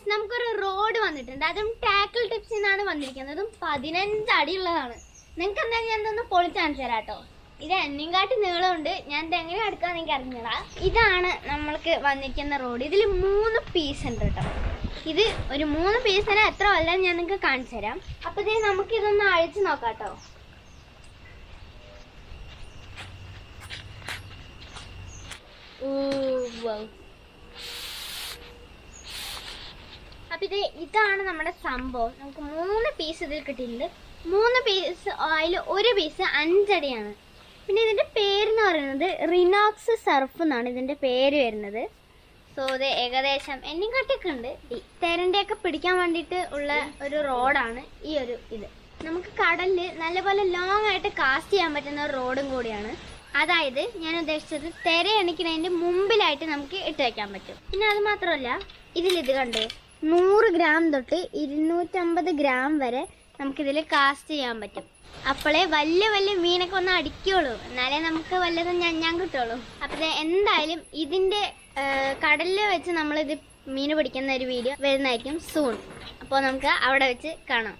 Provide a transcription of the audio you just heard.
Guys നമുക്കൊരു road വന്നിട്ടുണ്ട്. അതും ടാക്കിൾ ടിപ്സിൽ നിന്നാണ് വന്നിരിക്കുന്നത്. അതും പതിനഞ്ച് അടിയുള്ളതാണ്. നിങ്ങൾക്ക് എന്തായാലും ഞാൻ ഇതൊന്ന് പൊളിച്ചാണ് തരാം കേട്ടോ ഇത് എന്നെയും കാട്ടി നീളമുണ്ട്. ഞാൻ ഇത് എങ്ങനെ എടുക്കാൻ എനിക്ക് അറിഞ്ഞതാ ഇതാണ് നമ്മൾക്ക് വന്നിരിക്കുന്ന റോഡ് ഇതിൽ മൂന്ന് പീസ് ഉണ്ട് കേട്ടോ ഇത് ഒരു മൂന്ന് പീസിന് എത്ര വല്ല ഞാൻ നിങ്ങൾക്ക് കാണിച്ചു തരാം. അപ്പൊ ഇത് നമുക്ക് ഇതൊന്ന് അഴിച്ചു നോക്കാം കേട്ടോ അപ്പൊ ഇത് ഇതാണ് നമ്മുടെ സംഭവം. നമുക്ക് മൂന്ന് പീസ് ഇതിൽ കിട്ടിയിട്ടുണ്ട്. മൂന്ന് പീസ് അതിൽ ഒരു പീസ് അഞ്ചടിയാണ്. പിന്നെ ഇതിന്റെ പേരെന്ന് പറയുന്നത് റിനോക്സ് സർഫ് എന്നാണ് ഇതിന്റെ പേര് വരുന്നത്. സോ ഇത് ഏകദേശം എന്നെയും കട്ടിയൊക്കെ ഉണ്ട് തെരന്റെയൊക്കെ പിടിക്കാൻ വേണ്ടിയിട്ട് ഉള്ള ഒരു റോഡാണ് ഈ ഒരു ഇത്. നമുക്ക് കടലിൽ നല്ലപോലെ ലോങ് ആയിട്ട് കാസ്റ്റ് ചെയ്യാൻ പറ്റുന്ന ഒരു റോഡും കൂടിയാണ്. അതായത് ഞാൻ ഉദ്ദേശിച്ചത് തെര എണിക്കുന്നതിന്റെ മുമ്പിലായിട്ട് നമുക്ക് ഇട്ട് വയ്ക്കാൻ പറ്റും. പിന്നെ അത് മാത്രമല്ല ഇതിൽ ഇത് കണ്ടേ? നൂറ് ഗ്രാം തൊട്ട് ഇരുന്നൂറ്റമ്പത് ഗ്രാം വരെ നമുക്കിതിൽ കാസ്റ്റ് ചെയ്യാൻ പറ്റും. അപ്പോളേ വലിയ വലിയ മീനൊക്കെ ഒന്ന് അടിക്കുള്ളൂ. എന്നാലേ നമുക്ക് വല്ലതും ഞഞ്ഞാൻ കിട്ടുള്ളൂ. അപ്പോൾ എന്തായാലും ഇതിന്റെ കടലിൽ വെച്ച് നമ്മളിത് മീൻ പിടിക്കുന്ന ഒരു വീഡിയോ വരുന്നതായിരിക്കും സൂൺ അപ്പോൾ നമുക്ക് അവിടെ വെച്ച് കാണാം.